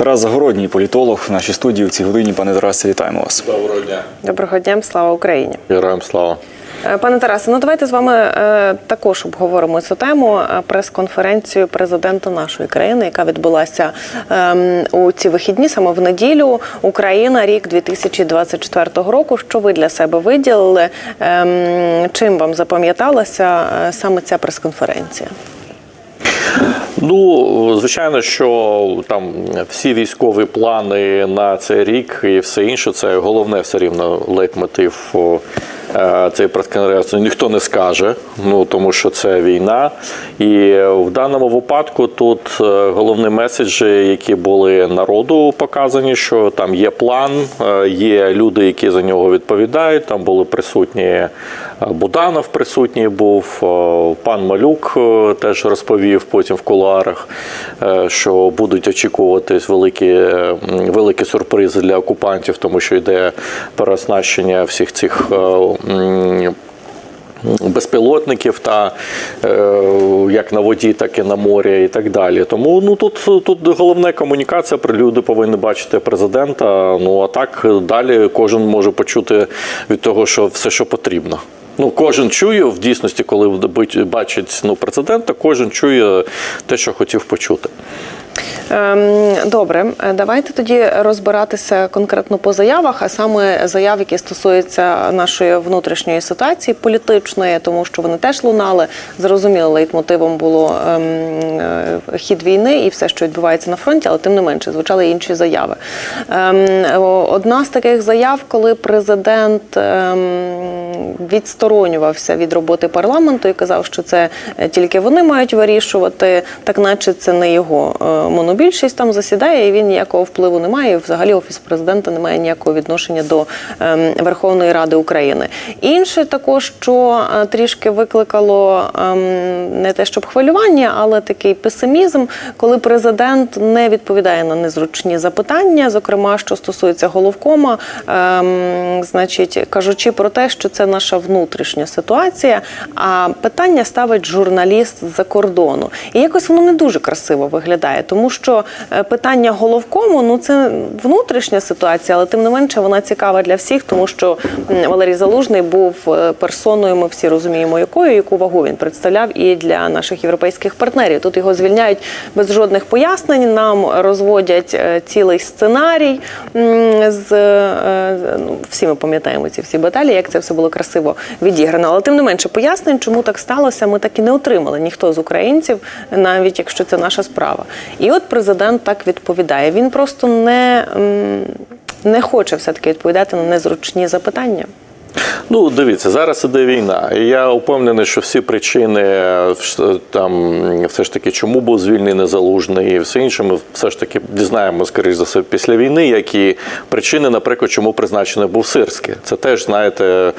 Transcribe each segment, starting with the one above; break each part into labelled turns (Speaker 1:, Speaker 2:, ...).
Speaker 1: Тарас Загородній, політолог в нашій студії в цій годині. Пане Тарасе, вітаємо вас.
Speaker 2: Доброго дня.
Speaker 3: Доброго дня, слава Україні.
Speaker 2: Героям слава.
Speaker 3: Е, Пане Тарасе, ну давайте з вами е, також обговоримо цю тему. Е, Прес-конференцію президента нашої країни, яка відбулася ем, у ці вихідні, саме в неділю. Україна, рік 2024 року. Що ви для себе виділили? Ем, чим вам запам'яталася саме ця прес-конференція?
Speaker 2: Ну, звичайно, що там всі військові плани на цей рік і все інше, це головне все рівно лейтмотив е, прес-конференції. Ніхто не скаже, ну тому що це війна. І в даному випадку тут е, головні меседжі, які були народу показані, що там є план, е, є люди, які за нього відповідають. Там були присутні Буданов, присутній був пан Малюк теж розповів потім в кулуарах, що будуть очікуватись великі, великі сюрпризи для окупантів, тому що йде переоснащення всіх цих. Безпілотників та е, як на воді, так і на морі, і так далі. Тому ну тут тут головна комунікація. Люди повинні бачити президента. Ну а так далі кожен може почути від того, що все, що потрібно. Ну, кожен чує в дійсності, коли бачить ну, президента, кожен чує те, що хотів почути.
Speaker 3: Ем, Добре, Е, давайте тоді розбиратися конкретно по заявах, а саме заяв, які стосуються нашої внутрішньої ситуації політичної, тому що вони теж лунали. Зрозуміло, лейтмотивом було ем, е, хід війни і все, що відбувається на фронті, але тим не менше звучали інші заяви. Ем, Одна з таких заяв, коли президент відсторонювався від роботи парламенту і казав, що це е, тільки вони мають вирішувати, так наче це не його е, монобільшість там засідає, і він ніякого впливу не має. Взагалі офіс президента не має ніякого відношення до ем, Верховної Ради України. Інше також, що е, трішки викликало ем, не те, щоб хвилювання, але такий песимізм, коли президент не відповідає на незручні запитання, зокрема, що стосується головкома, ем, значить, кажучи про те, що це наша внутрішня ситуація, а питання ставить журналіст з-за кордону. І якось воно не дуже красиво виглядає, тому що е, питання головкому ну це внутрішня ситуація, але тим не менше вона цікава для всіх, тому що Валерій Залужний був е, персоною. Ми всі розуміємо, якою яку вагу він представляв і для наших європейських партнерів. Тут його звільняють без жодних пояснень. Нам розводять е, цілий сценарій з ну, всі ми пам'ятаємо ці всі баталії, як це все було красиво відіграно. Але тим не менше пояснень, чому так сталося, ми так і не отримали. Ніхто з українців, навіть якщо це наша справа. І от президент так відповідає. Він просто не, не хоче все-таки відповідати на незручні запитання.
Speaker 2: Ну, дивіться, зараз іде війна. І я впевнений, що всі причини там все ж таки, чому був звільнений незалужний і все інше, ми все ж таки дізнаємо, скоріш за все, після війни, які причини, наприклад, чому призначений був Сирський. Це теж, знаєте,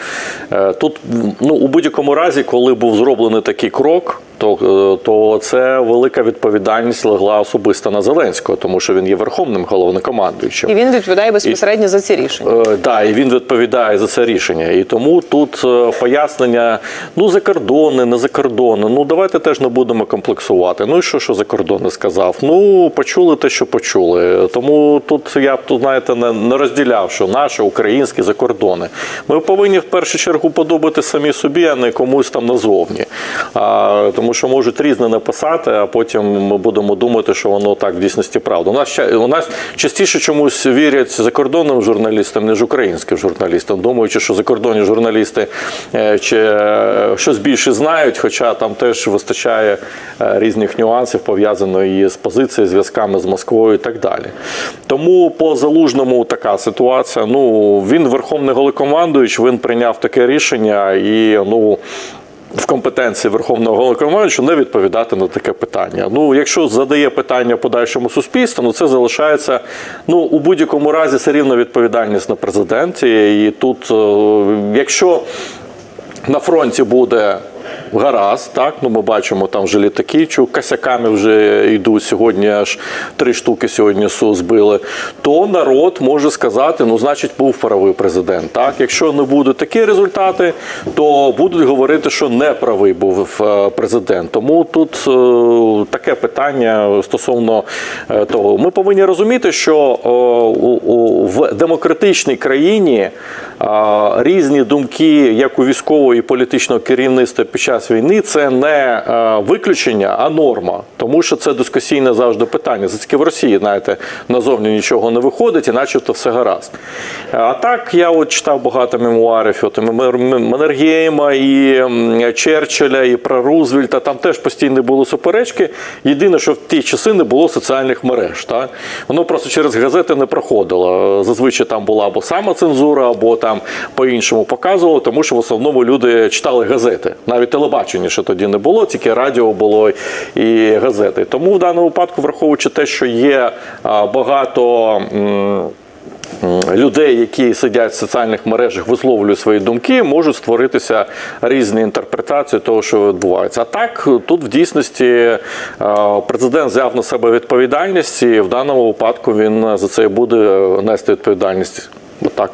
Speaker 2: е, тут ну, у будь-якому разі, коли був зроблений такий крок. То, е, то це велика відповідальність легла особисто на Зеленського, тому що він є верховним головнокомандуючим.
Speaker 3: І він відповідає безпосередньо за ці рішення.
Speaker 2: Так, да, і він відповідає за це рішення. І тому тут е, пояснення: ну за кордони, не за кордони. Ну давайте теж не будемо комплексувати. Ну і що, що за кордони сказав? Ну почули те, що почули. Тому тут я б тут, знаєте, не, не розділяв, що наше українське за кордони. Ми повинні в першу чергу подобати самі собі, а не комусь там назовні. А, тому що можуть різне написати, а потім ми будемо думати, що воно так в дійсності правда. У нас у нас частіше чомусь вірять закордонним журналістам, ніж українським журналістам, думаючи, що закордонні журналісти е, чи е, щось більше знають, хоча там теж вистачає е, різних нюансів пов'язаної з позицією, зв'язками з Москвою і так далі. Тому по залужному така ситуація. Ну він верховний головнокомандуючий, він прийняв таке рішення і ну в компетенції Верховного Головнокомандуючого не відповідати на таке питання. Ну, якщо задає питання подальшому суспільству, ну це залишається ну у будь-якому разі все рівно відповідальність на президенті. І тут, е, якщо на фронті буде гаразд, так ну ми бачимо там вже літаки, що косяками вже йдуть сьогодні. Аж три штуки сьогодні СУ збили. То народ може сказати: ну, значить, був правий президент. Так, якщо не будуть такі результати, то будуть говорити, що не правий був е, президент. Тому тут е, таке питання стосовно е, того. Ми повинні розуміти, що в демократичній країні різні думки, як у військового і політичного керівництва під час війни, це не е, виключення, а норма. Тому що це дискусійне завжди питання. Тільки в Росії, знаєте, назовні нічого не виходить, і начебто все гаразд. А так я от читав багато мемуарів от, і Маннергейма, і Черчилля, і про Рузвельта. Там теж постійно були суперечки. Єдине, що в ті часи не було соціальних мереж. Так? Воно просто через газети не проходило. Зазвичай там була або сама цензура, або там по-іншому показувало, тому що в основному люди читали газети. Навіть телебачення ще тоді не було, тільки радіо було і газети. Тому в даному випадку, враховуючи те, що є багато. Людей, які сидять в соціальних мережах, висловлюють свої думки, можуть створитися різні інтерпретації того, що відбувається. А так тут в дійсності президент взяв на себе відповідальність, і в даному випадку він за це буде нести відповідальність. Отак.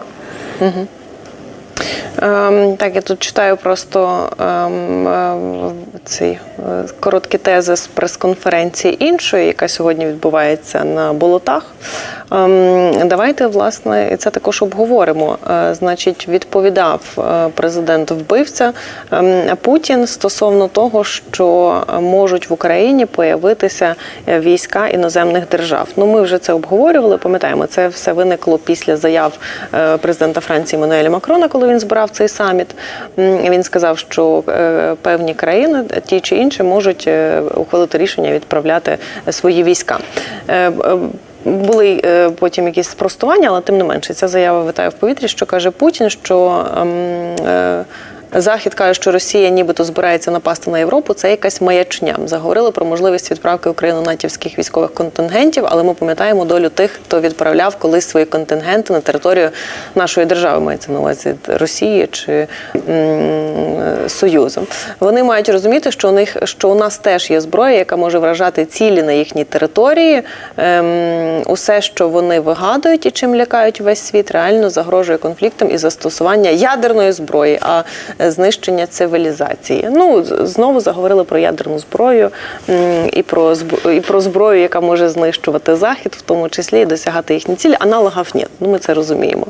Speaker 3: Ем, так, я тут читаю просто ем, е, ці е, короткі тези з прес-конференції іншої, яка сьогодні відбувається на болотах. Ем, давайте, власне, це також обговоримо. Е, значить, відповідав е, президент вбивця ем, Путін стосовно того, що можуть в Україні появитися е, війська іноземних держав. Ну, ми вже це обговорювали. Пам'ятаємо, це все виникло після заяв президента Франції Мануеля Макрона, коли він збирав цей саміт. Він сказав, що е, певні країни, ті чи інші, можуть е, ухвалити рішення відправляти свої війська. Е, були потім якісь спростування, але тим не менше ця заява витає в повітрі, що каже Путін, що ем, е, Захід каже, що Росія нібито збирається напасти на Європу. Це якась маячня. Заговорили про можливість відправки України натівських військових контингентів, але ми пам'ятаємо долю тих, хто відправляв колись свої контингенти на територію нашої держави, мається на увазі Росії чи Союзу. Вони мають розуміти, що у них що у нас теж є зброя, яка може вражати цілі на їхній території. Ем, усе, що вони вигадують і чим лякають весь світ, реально загрожує конфліктом і застосування ядерної зброї, а знищення цивілізації. Ну знову заговорили про ядерну зброю і про і про зброю, яка може знищувати захід, в тому числі і досягати їхні цілі. Аналогів ні. Ну ми це розуміємо.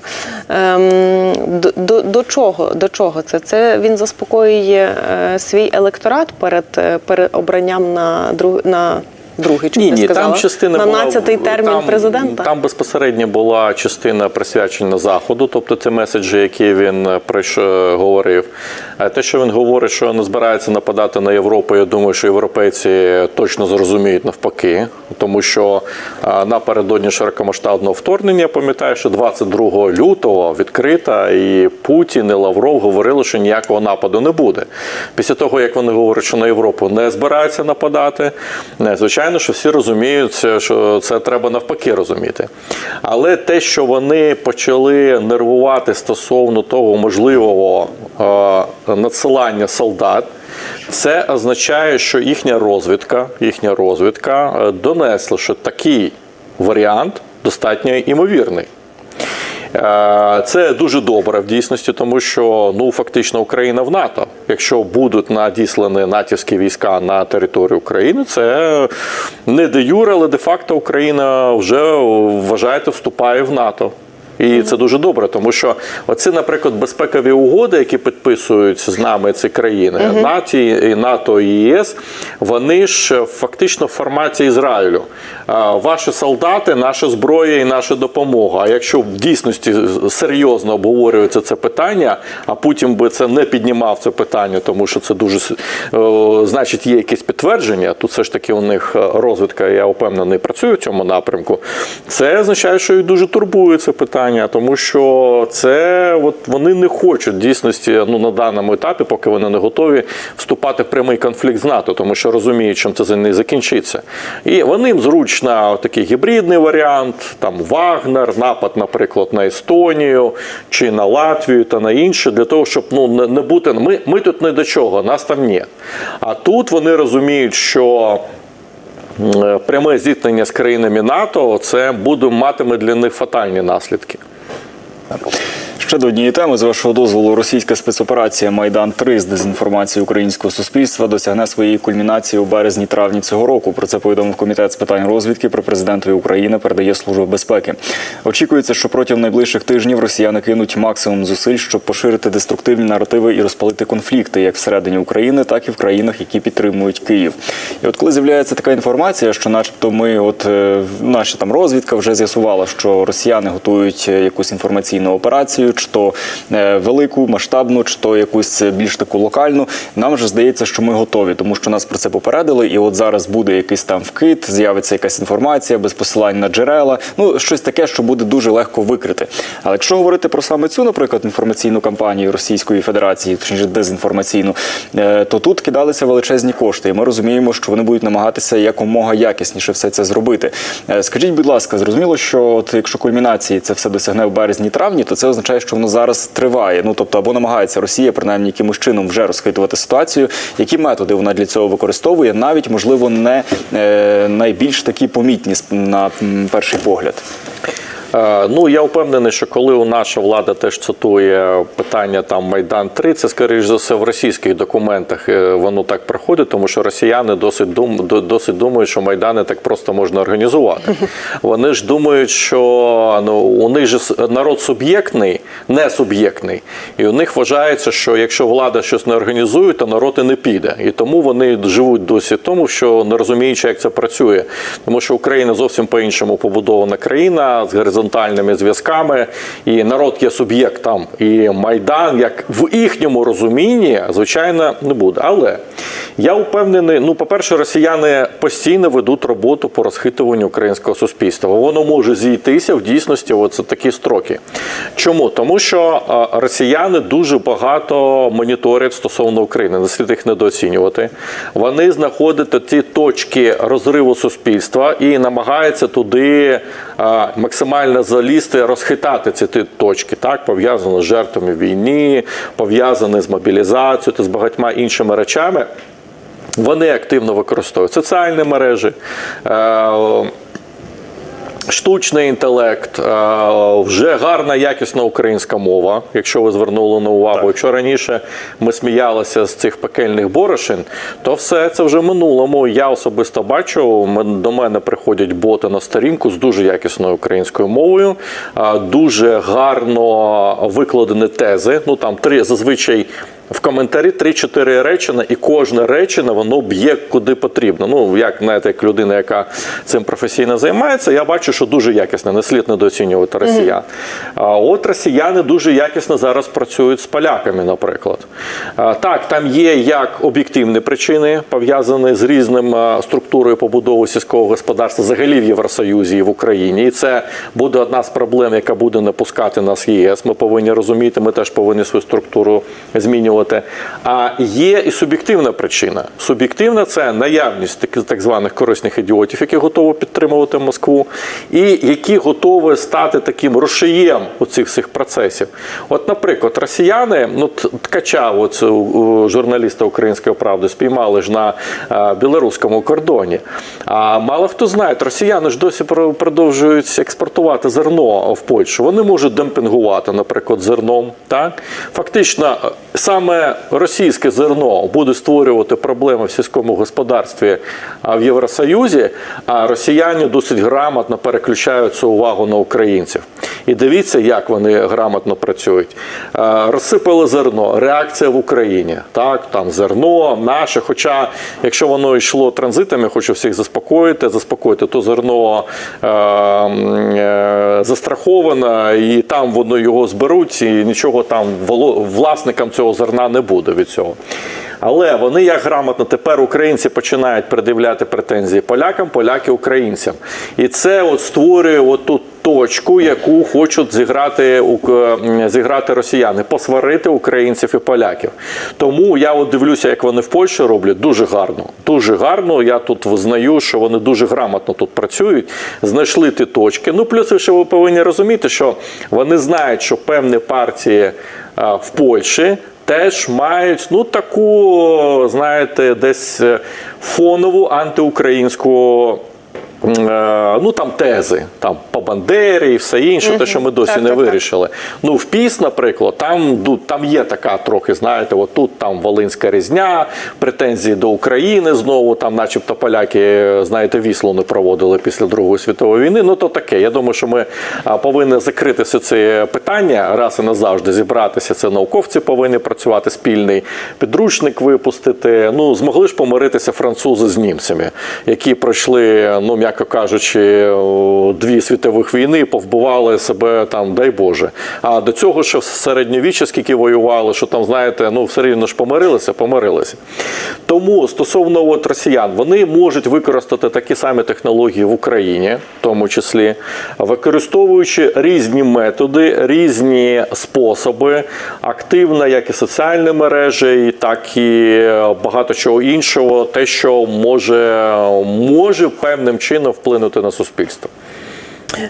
Speaker 3: Ем, до, до, до чого до чого це? Це він заспокоює е, свій електорат перед, е, перед обранням на друг на другий чи
Speaker 2: Ні, ні,
Speaker 3: сказала?
Speaker 2: там частина
Speaker 3: на 12-й термін
Speaker 2: там,
Speaker 3: президента.
Speaker 2: Там безпосередньо була частина присвячена заходу, тобто це меседжі, які він е, прийш- говорив. А те, що він говорить, що не збирається нападати на Європу, я думаю, що європейці точно зрозуміють навпаки, тому що напередодні широкомасштабного вторгнення, я пам'ятаю, що 22 лютого відкрита і Путін і Лавров говорили, що ніякого нападу не буде. Після того, як вони говорять, що на Європу не збираються нападати, не, звичайно, що всі розуміють, що це треба навпаки розуміти. Але те, що вони почали нервувати стосовно того можливого е, надсилання солдат. Це означає, що їхня розвідка, їхня розвідка е, донесла, що такий варіант достатньо імовірний. Е, Це дуже добре в дійсності, тому що ну фактично Україна в НАТО. Якщо будуть надіслані натівські війська на територію України, це не де юре, але де факто Україна вже вважаєте вступає в НАТО. І це дуже добре, тому що оці, наприклад, безпекові угоди, які підписують з нами ці країни, НАТО, і НАТО і ЄС, вони ж фактично в форматі Ізраїлю. Ваші солдати, наша зброя і наша допомога. А якщо в дійсності серйозно обговорюється це питання, а Путін би це не піднімав це питання, тому що це дуже значить є якесь підтвердження. Тут все ж таки у них розвідка, я впевнений, працює в цьому напрямку. Це означає, що їх дуже турбує це питання. Питання, тому що це от вони не хочуть дійсності ну на даному етапі, поки вони не готові вступати в прямий конфлікт з НАТО, тому що розуміють, чим це не закінчиться. І вони зручно такий гібридний варіант, там Вагнер, напад, наприклад, на Естонію чи на Латвію та на інше, для того, щоб ну не бути. Ми, ми тут не до чого, нас там ні. А тут вони розуміють, що. Е, Пряме зіткнення з країнами НАТО це буде матиме для них фатальні наслідки.
Speaker 1: Ще до однієї теми, з вашого дозволу, російська спецоперація Майдан 3 з дезінформації українського суспільства досягне своєї кульмінації у березні-травні цього року. Про це повідомив комітет з питань розвідки при президентові України. Передає служба безпеки. Очікується, що протягом найближчих тижнів росіяни кинуть максимум зусиль, щоб поширити деструктивні наративи і розпалити конфлікти як всередині України, так і в країнах, які підтримують Київ. І от коли з'являється така інформація, що, начебто, ми, от е, наша там розвідка вже з'ясувала, що росіяни готують е, якусь інформаційну операцію, чи то е, велику, масштабну, чи то якусь більш таку локальну. Нам вже здається, що ми готові, тому що нас про це попередили. І от зараз буде якийсь там вкид, з'явиться якась інформація без посилань на джерела. Ну щось таке, що буде дуже легко викрити. Але якщо говорити про саме цю, наприклад, інформаційну кампанію Російської Федерації, точніше дезінформаційну, е, то тут кидалися величезні кошти, і ми розуміємо, що вони будуть намагатися якомога якісніше все це зробити. Е, Скажіть, будь ласка, зрозуміло, що от якщо кульмінації це все досягне в березні-травні, то це означає, що воно зараз триває. Ну тобто, або намагається Росія принаймні якимось чином вже розхитувати ситуацію. Які методи вона для цього використовує, навіть можливо не е, найбільш такі помітні на перший погляд.
Speaker 2: Е, Ну я впевнений, що коли наша влада теж цитує питання там Майдан 3 це скоріш за все в російських документах е, воно так проходить, тому що росіяни досить дум досить думають, що майдани так просто можна організувати. Вони ж думають, що ну у них же народ суб'єктний, не суб'єктний, і у них вважається, що якщо влада щось не організує, то народ і не піде. І тому вони живуть досі в тому, що не розуміючи, як це працює, тому що Україна зовсім по-іншому побудована країна з горизонтальними зв'язками, і народ є суб'єктом. І майдан, як в їхньому розумінні, звичайно, не буде. Але я впевнений, ну, по-перше, росіяни постійно ведуть роботу по розхитуванню українського суспільства. Воно може зійтися в дійсності оце такі строки. Чому? Тому що росіяни дуже багато моніторять стосовно України, не слід їх недооцінювати. Вони знаходять ті точки розриву суспільства і намагаються туди а, максимально залізти, розхитати ці ті точки, так пов'язані з жертвами війни, пов'язане з мобілізацією та з багатьма іншими речами. Вони активно використовують соціальні мережі. Штучний інтелект, е, вже гарна якісна українська мова, якщо ви звернули на увагу. Якщо раніше ми сміялися з цих пекельних борошин, то все це вже минулому. Я особисто бачу, до мене приходять боти на сторінку з дуже якісною українською мовою, е, дуже гарно викладені тези. Ну там три зазвичай. В коментарі 3-4 речення, і кожне речення воно б'є куди потрібно. Ну, як знаєте, як людина, яка цим професійно займається, я бачу, що дуже якісно, не слід недооцінювати росіян. А от росіяни дуже якісно зараз працюють з поляками, наприклад. А, Так, там є як об'єктивні причини, пов'язані з різним структурою побудови сільського господарства взагалі в Євросоюзі і в Україні. І це буде одна з проблем, яка буде не пускати нас в ЄС. Ми повинні розуміти, ми теж повинні свою структуру змінювати. А є і суб'єктивна причина. Суб'єктивна це наявність так званих корисних ідіотів, які готові підтримувати Москву, і які готові стати таким рушієм у цих всіх процесів. От, наприклад, росіяни, ну ткача, у журналіста Української правди, спіймали ж на білоруському кордоні. А мало хто знає, росіяни ж досі продовжують експортувати зерно в Польщу. Вони можуть демпінгувати, наприклад, зерном. Так? Фактично, е, саме російське зерно буде створювати проблеми в сільському господарстві в Євросоюзі, а росіяни досить грамотно переключають цю увагу на українців. І дивіться, як вони грамотно працюють. Розсипали зерно, реакція в Україні. Так, там зерно наше. Хоча, якщо воно йшло транзитами, хочу всіх заспокоїти, заспокоїти, то зерно е, е, застраховано, і там воно його зберуть, і нічого там власникам цього зерна не буде від цього. Але вони як грамотно тепер українці починають пред'являти претензії полякам, поляки українцям. І це от створює оту точку, яку хочуть зіграти, зіграти росіяни, посварити українців і поляків. Тому я от дивлюся, як вони в Польщі роблять дуже гарно. Дуже гарно. Я тут визнаю, що вони дуже грамотно тут працюють, знайшли ті точки. Ну, плюс ще ви повинні розуміти, що вони знають, що певні партії в Польщі. Теж мають ну таку, знаєте, десь е, фонову антиукраїнську ну там тези, там по Бандері і все інше, те, що ми досі
Speaker 3: Так,
Speaker 2: не
Speaker 3: так, так.
Speaker 2: вирішили. Ну, в ПІС, наприклад, там, там є така трохи, знаєте, от тут там Волинська різня, претензії до України знову, там, начебто, поляки, знаєте, вісло не проводили після Другої світової війни. Ну, то таке. Я думаю, що ми повинні закрити все це питання раз і назавжди зібратися. Це науковці повинні працювати спільний підручник випустити. Ну, змогли ж помиритися французи з німцями, які пройшли, ну м'яко кажучи, дві світових війни, повбивали себе там, дай Боже. А до цього, що в середньовіччя, скільки воювали, що там, знаєте, ну все рівно ж помирилися, помирилися. Тому стосовно от росіян, вони можуть використати такі самі технології в Україні, в тому числі, використовуючи різні методи, різні способи, активно, як і соціальні мережі, так і багато чого іншого, те, що може, може певним чином вплинути на суспільство.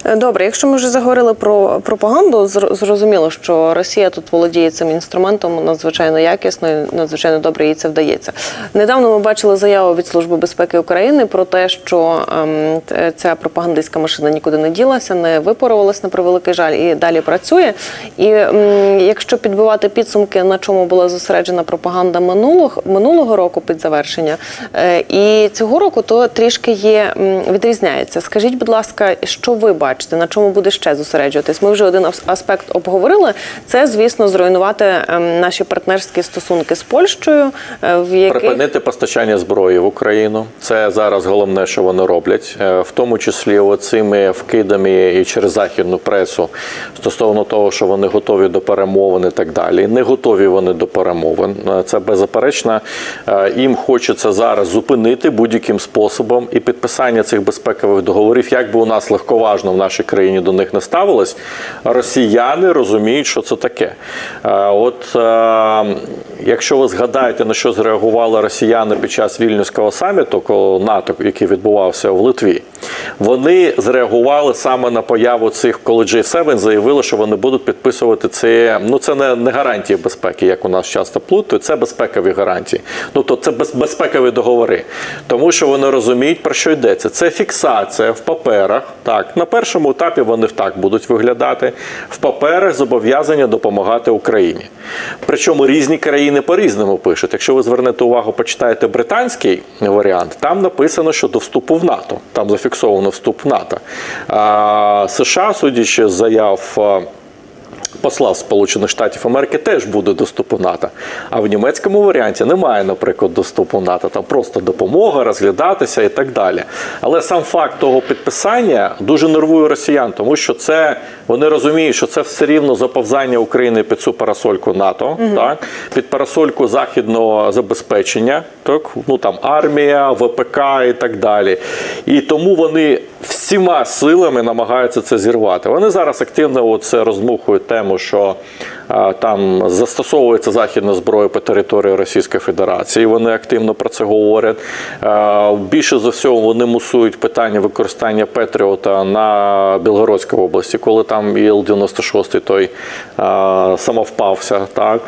Speaker 3: Е, Добре, якщо ми вже заговорили про пропаганду, зрозуміло, що Росія тут володіє цим інструментом надзвичайно якісно, і надзвичайно добре їй це вдається. Недавно ми бачили заяву від Служби безпеки України про те, що ем, ця пропагандистська машина нікуди не ділася, не випарувалась на превеликий жаль і далі працює. І якщо підбивати підсумки, на чому була зосереджена пропаганда минулого минулого року під завершення, е, і цього року, то трішки є відрізняється. Скажіть, будь ласка, що ви бачите, на чому буде ще зосереджуватись? Ми вже один аспект обговорили. Це, звісно, зруйнувати ем, наші партнерські стосунки з Польщею, е, в яких
Speaker 2: Припинити постачання зброї в Україну. Це зараз головне, що вони роблять, Е, в тому числі оцими вкидами і через західну пресу стосовно того, що вони готові до перемовин і так далі. Не готові вони до перемовин. Е, Це беззаперечно. Їм хочеться зараз зупинити будь-яким способом і підписання цих безпекових договорів, як би у нас легковажно в нашій країні до них не ставилось. Росіяни розуміють, що це таке. Е, От е, якщо ви згадаєте, на що зреагували росіяни під час вільнюського саміту коло НАТО, який відбувався в Литві, вони зреагували саме на появу цих, коли G7 заявили, що вони будуть підписувати це. Ну це не, не гарантії безпеки, як у нас часто плутають, це безпекові гарантії. Ну то це без, безпекові договори, тому що вони розуміють про що йдеться. Це фіксація в паперах. Так, на першому етапі вони так будуть виглядати. В паперах зобов'язання допомагати Україні. Причому різні країни по-різному пишуть. Якщо ви звернете увагу, почитаєте британський варіант, там написано, що до вступу в НАТО. Там зафіксовано вступ в НАТО. А США, судячи з заяв. Посла Сполучених Штатів Америки теж буде доступу НАТО. А в німецькому варіанті немає, наприклад, доступу НАТО. Там просто допомога, розглядатися і так далі. Але сам факт того підписання дуже нервує росіян, тому що це вони розуміють, що це все рівно заповзання України під цю парасольку НАТО, так під парасольку західного забезпечення, так ну там армія, ВПК і так далі. І тому вони всіма силами намагаються це зірвати. Вони зараз активно оце розмухують тему, що там застосовується західна зброя по території Російської Федерації. Вони активно про це говорять. Більше за всього вони мусують питання використання Петріота на Білгородській області, коли там Іл-96 той самовпався. Так?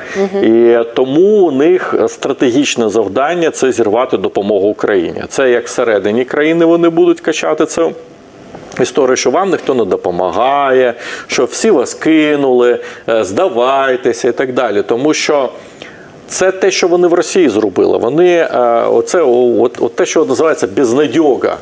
Speaker 2: І тому у них стратегічне завдання це зірвати допомогу Україні. Це як всередині країни вони будуть качати це. Історію, що вам ніхто не допомагає, що всі вас кинули, е, здавайтеся і так далі. Тому що це те, що вони в Росії зробили. Вони е, оце от, от те, що називається безнадьога.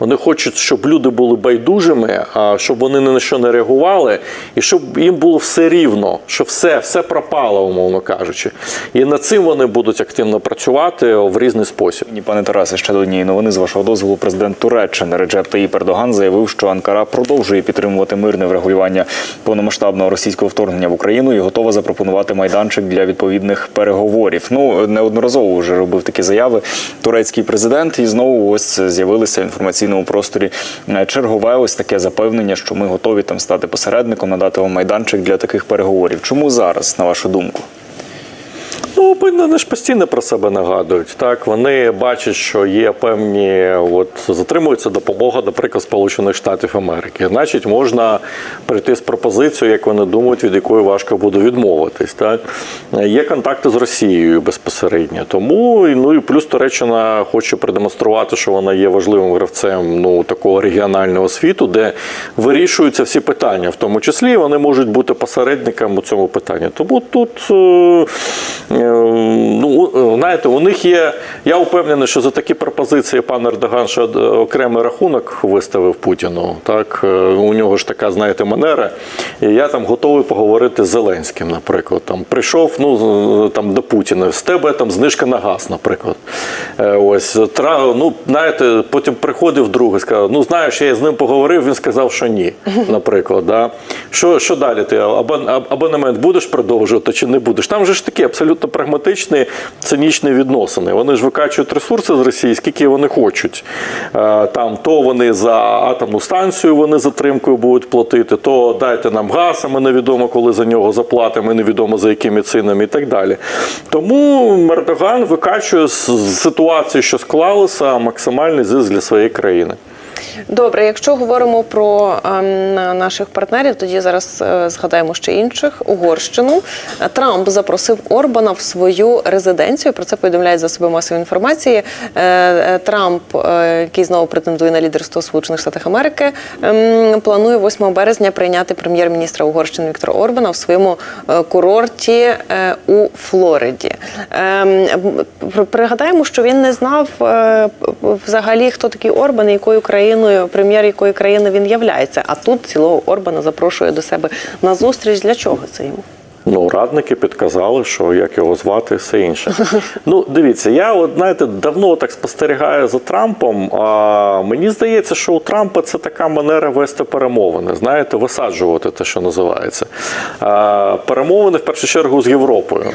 Speaker 2: Вони хочуть, щоб люди були байдужими, щоб вони ні на що не реагували, і щоб їм було все рівно, що все, все пропало, умовно кажучи. І над цим вони будуть активно працювати в різний спосіб.
Speaker 1: Ні, пане Тарасе, ще до однієї новини з вашого дозволу. Президент Туреччини Реджеп Таїп Ердоган заявив, що Анкара продовжує підтримувати мирне врегулювання повномасштабного російського вторгнення в Україну і готова запропонувати майданчик для відповідних переговорів. Ну неодноразово вже робив такі заяви турецький президент, і знову ось з'явилися в інформаційному просторі е, чергове ось таке запевнення, що ми готові там стати посередником, надати вам майданчик для таких переговорів. Чому зараз, на вашу думку?
Speaker 2: Ну, вони ж постійно про себе нагадують. Так, вони бачать, що є певні, от затримується допомога, наприклад, Сполучених Штатів Америки. Значить, можна прийти з пропозицією, як вони думають, від якої важко буде відмовитись. Так є контакти з Росією безпосередньо. Тому ну і плюс Туреччина хоче продемонструвати, що вона є важливим гравцем ну такого регіонального світу, де вирішуються всі питання, в тому числі вони можуть бути посередником у цьому питанні. Тому тут. Е, Е, Ну, знаєте, у них є. Я впевнений, що за такі пропозиції пан Ердоган ще окремий рахунок виставив Путіну. Так, Е, у нього ж така, знаєте, манера. І я там готовий поговорити з Зеленським, наприклад. Там прийшов ну, там, до Путіна, з тебе там знижка на газ, наприклад. Е, Ось тра, ну, знаєте, потім приходив другий, сказав: ну знаєш, я з ним поговорив, він сказав, що ні. Наприклад, да. що, що далі? Ти абонемент будеш продовжувати чи не будеш? Там же ж такі абсолютно прагматичні, цинічні відносини. Вони ж викачують ресурси з Росії, скільки вони хочуть. Е, Там то вони за атомну станцію вони затримкою будуть платити, то дайте нам газ, а ми невідомо, коли за нього заплатимо, і невідомо за якими цінами і так далі. Тому Мердоган викачує з ситуації, що склалася, максимальний зиск для своєї країни.
Speaker 3: Добре, якщо говоримо про ем, наших партнерів, тоді зараз е, згадаємо ще інших. Угорщину Трамп запросив Орбана в свою резиденцію. Про це повідомляють засоби масової інформації. Е, е, Трамп, який знову претендує на лідерство Сполучених Штатів Америки, ем, планує 8 березня прийняти прем'єр-міністра Угорщини Віктора Орбана в своєму курорті у Флориді. Ем, Пригадаємо, що він не знав взагалі, хто такий Орбан і якою країною, прем'єр якої країни він являється. А тут цілого Орбана запрошує до себе на зустріч. Для чого це йому?
Speaker 2: Ну, радники підказали, що як його звати, все інше. Ну, дивіться, я от знаєте, давно так спостерігаю за Трампом. А мені здається, що у Трампа це така манера вести перемовини. Знаєте, висаджувати те, що називається. А, перемовини в першу чергу з Європою.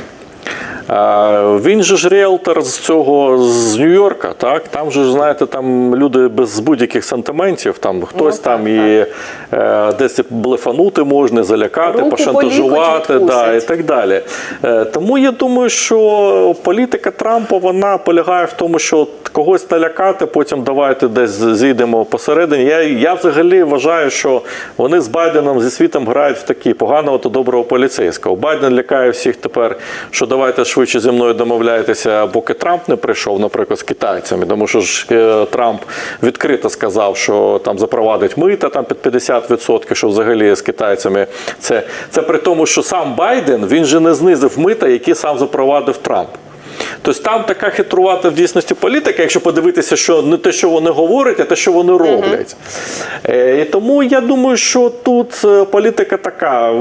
Speaker 2: Він же ж ріелтор з цього з Нью-Йорка, так? Там же знаєте, там люди без будь-яких сантиментів, там хтось
Speaker 3: так,
Speaker 2: там і е, десь блефанути можна, залякати,
Speaker 3: Руку
Speaker 2: пошантажувати, да, і так далі. Е, Тому я думаю, що політика Трампа вона полягає в тому, що когось налякати, потім давайте десь зійдемо посередині. Я, я взагалі вважаю, що вони з Байденом зі світом грають в такі поганого та доброго поліцейського. Байден лякає всіх тепер, що давайте швидше зі мною домовляйтеся, поки Трамп не прийшов, наприклад, з китайцями. Тому що ж е, Трамп відкрито сказав, що там запровадить мита там під 50%, що взагалі з китайцями це, це при тому, що сам Байден він же не знизив мита, які сам запровадив Трамп. Тобто там така хитрувата в дійсності політика, якщо подивитися, що не те, що вони говорять, а те, що вони роблять. Е, І тому я думаю, що тут е, політика така.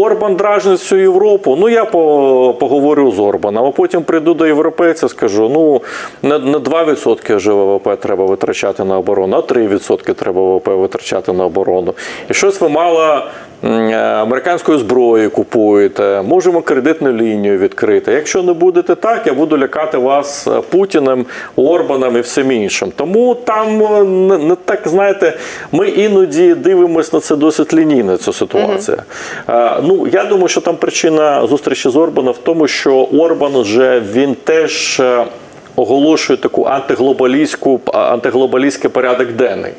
Speaker 2: Орбан дражнить всю Європу. Ну я по- поговорю з Орбаном, а потім прийду до європейця, скажу: ну не, не 2% вже ВВП треба витрачати на оборону, а 3% треба ВВП витрачати на оборону. І щось ви мало е, американської зброї купуєте, можемо кредитну лінію відкрити. Якщо не будете так, я буду лякати вас е, Путіним, Орбаном і всім іншим. Тому там е, не, так, знаєте, ми іноді дивимося на це досить лінійно, цю ситуацію. Е, Ну, я думаю, що там причина зустрічі з Орбаном в тому, що Орбан вже він теж. Е, Оголошує таку антиглобалістську антиглобалістський порядок денний.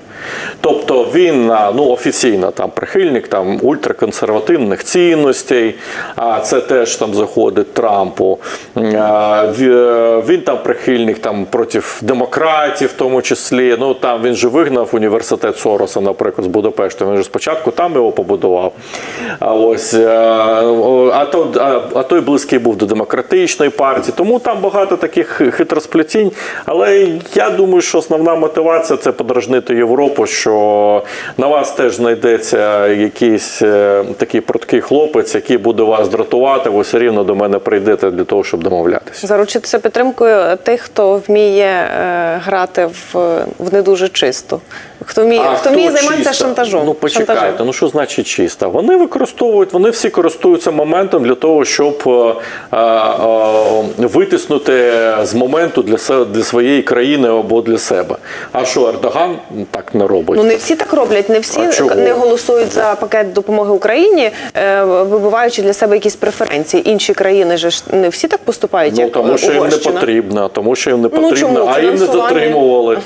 Speaker 2: Тобто він ну, офіційно там прихильник там ультраконсервативних цінностей, а це теж там заходить Трампу. Він там прихильник там проти демократів, в тому числі. Ну там він же вигнав університет Сороса, наприклад, з Будапешта. Він же спочатку там його побудував. А ось е, а, то, а, той близький був до демократичної партії. Тому там багато таких хитросплетень хитросплетінь. Але я думаю, що основна мотивація це подражнити Європу, що на вас теж знайдеться якийсь е, такий прудкий хлопець, який буде вас дратувати. Ви все рівно до мене прийдете для того, щоб домовлятися.
Speaker 3: Заручитися підтримкою тих, хто вміє е, грати в, в не дуже чисто. Хто вміє, хто вміє займатися
Speaker 2: чисто?
Speaker 3: шантажом.
Speaker 2: Ну почекайте,
Speaker 3: Шантажем.
Speaker 2: ну що значить чисто? Вони використовують, вони всі користуються моментом для того, щоб е, е, витиснути з моменту для се- для своєї країни або для себе. А що Ердоган так не робить?
Speaker 3: Ну не всі так роблять, не всі не голосують за пакет допомоги Україні, е, вибиваючи для себе якісь преференції. Інші країни ж не всі так поступають,
Speaker 2: Ну,
Speaker 3: як
Speaker 2: тому що їм не
Speaker 3: Угорщина.
Speaker 2: потрібно, тому що їм не
Speaker 3: Ну, чому?
Speaker 2: а їм не затримували.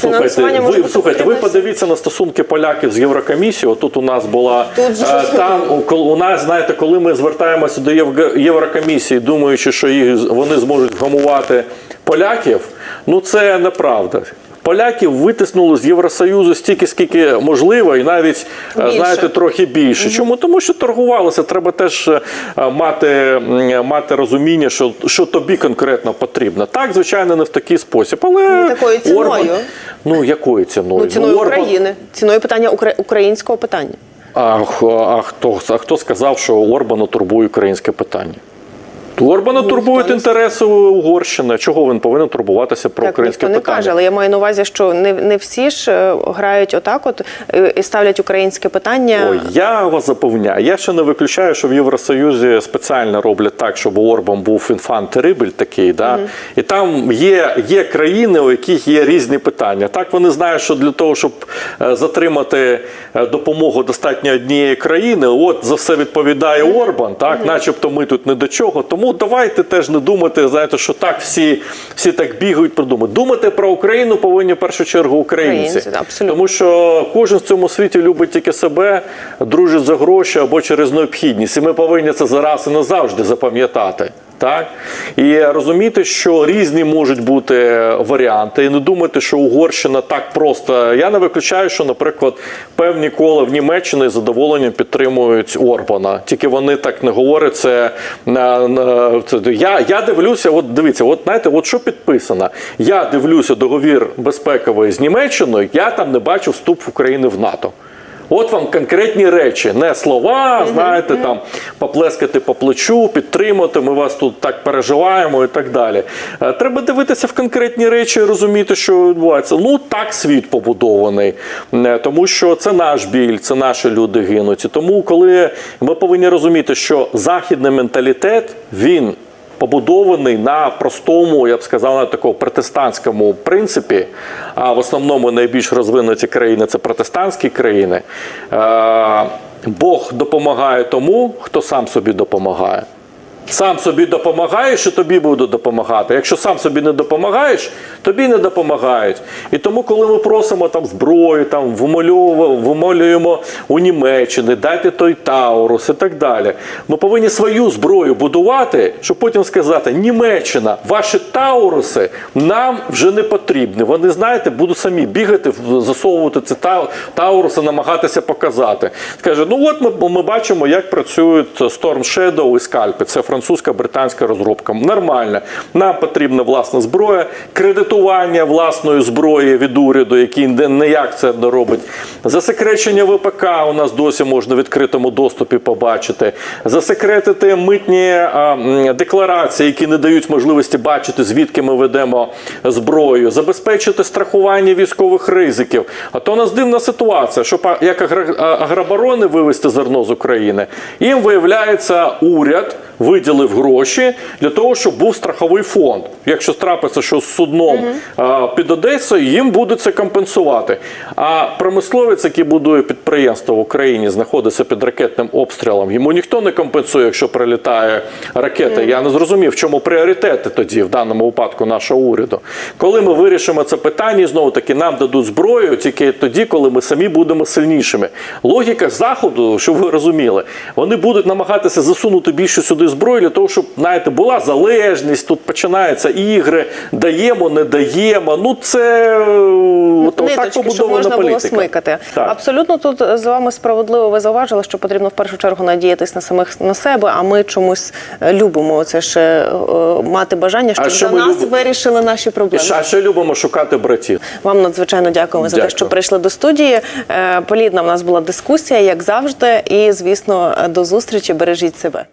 Speaker 2: Слухайте, ви слухайте, ви. Подивіться на стосунки поляків з Єврокомісією. Тут у нас була
Speaker 3: Тут
Speaker 2: е, там у- нас, знаєте, коли ми звертаємося до Єврокомісії, думаючи, що їх вони зможуть вгамувати поляків, ну це неправда. Поляків витиснули з Євросоюзу стільки, скільки можливо, і навіть е,
Speaker 3: Більше.
Speaker 2: знаєте, трохи більше. Чому? Тому що торгувалися. Треба теж е, мати, мати розуміння, що, що тобі конкретно потрібно. Так, звичайно, не в такий спосіб, але
Speaker 3: такою ціною.
Speaker 2: Орбан, ну якою ціною?
Speaker 3: Ну, ціною
Speaker 2: Орбан-
Speaker 3: України, ціною питання укра- українського питання.
Speaker 2: А, а хто а хто сказав, що Орбану турбує українське питання? Орбана турбують
Speaker 3: не
Speaker 2: інтереси Угорщини. Чого він повинен турбуватися про
Speaker 3: Так,
Speaker 2: українське
Speaker 3: ніхто не
Speaker 2: питання?
Speaker 3: каже, але я маю на увазі, що не, не всі ж е, грають отак, от е, і ставлять українське питання.
Speaker 2: Ой, я вас запевняю. Я ще не виключаю, що в Євросоюзі спеціально роблять так, щоб Орбан був інфант терибель такий. Да? І там є, є країни, у яких є різні питання. Так вони знають, що для того, щоб е, затримати допомогу достатньо однієї країни, от за все відповідає Орбан, так, начебто ми тут не до чого. Тому давайте теж не думати, знаєте, що так всі, всі так бігають, придумати. Думати про Україну повинні в першу чергу українці.
Speaker 3: Українці, абсолютно.
Speaker 2: Тому що кожен в цьому світі любить тільки себе, дружить за гроші або через необхідність. І ми повинні це зараз і назавжди запам'ятати. Так і розуміти, що різні можуть бути варіанти, і не думати, що Угорщина так просто. Я не виключаю, що, наприклад, певні кола в Німеччині з задоволенням підтримують Орбана. Тільки вони так не говорять. Це, на- на- це я, я дивлюся, от дивіться, от знаєте, от що підписано. Я дивлюся договір безпековий з Німеччиною. Я там не бачу вступ України в НАТО. От вам конкретні речі, не слова, знаєте, там поплескати по плечу, підтримати. Ми вас тут так переживаємо і так далі. Е, Треба дивитися в конкретні речі і розуміти, що відбувається. Ну так світ побудований, Е, тому що це наш біль, це наші люди гинуть. І тому, коли ми повинні розуміти, що західний менталітет він побудований на простому, я б сказав, на такому протестантському принципі. А в основному найбільш розвинуті країни це протестантські країни. Е, Бог допомагає тому, хто сам собі допомагає. Сам собі допомагаєш, і тобі будуть допомагати. Якщо сам собі не допомагаєш, тобі не допомагають. І тому, коли ми просимо там зброю, там вимолюємо, у Німеччини, дайте той Таурус і так далі. Ми повинні свою зброю будувати, щоб потім сказати: Німеччина, ваші Тауруси нам вже не потрібні. Вони, знаєте, будуть самі бігати, засовувати ці Тауруси, намагатися показати. Скаже, ну от ми, ми бачимо, як працюють Storm Shadow і скальпи. Це французька британська розробка. Нормально. Нам потрібна власна зброя, кредитування власної зброї від уряду, який не- ніяк це не робить. Засекречення ВПК у нас досі можна в відкритому доступі побачити. Засекретити митні а, декларації, які не дають можливості бачити, звідки ми ведемо зброю, забезпечити страхування військових ризиків. А то у нас дивна ситуація, щоб а, як агра- а- агробарони вивезти зерно з України, їм виявляється уряд. Виділив гроші для того, щоб був страховий фонд. Якщо трапиться, що з судном а, під Одесою, їм буде це компенсувати. А промисловець, який будує підприємство в Україні, знаходиться під ракетним обстрілом. Йому ніхто не компенсує, якщо прилітає ракета. Я не зрозумів, в чому пріоритети тоді в даному випадку нашого уряду. Коли ми вирішимо це питання, знову таки нам дадуть зброю тільки тоді, коли ми самі будемо сильнішими. Логіка заходу, щоб ви розуміли, вони будуть намагатися засунути більше сюди зброї для того, щоб знаєте, була залежність. Тут починаються ігри, даємо, не даємо. Ну це е, от, так
Speaker 3: Ниточки, щоб
Speaker 2: побудована
Speaker 3: можна було смикати.
Speaker 2: Так.
Speaker 3: Абсолютно тут з вами справедливо ви зауважили, що потрібно в першу чергу надіятись на самих на себе, а ми чомусь е, любимо це ж е, мати бажання, щоб
Speaker 2: що
Speaker 3: за нас
Speaker 2: любимо?
Speaker 3: вирішили наші проблеми.
Speaker 2: ще- А ще любимо шукати братів.
Speaker 3: Вам надзвичайно дякуємо за те, що прийшли до студії. Е, Плідна в нас була дискусія, як завжди. І звісно, до зустрічі. Бережіть себе.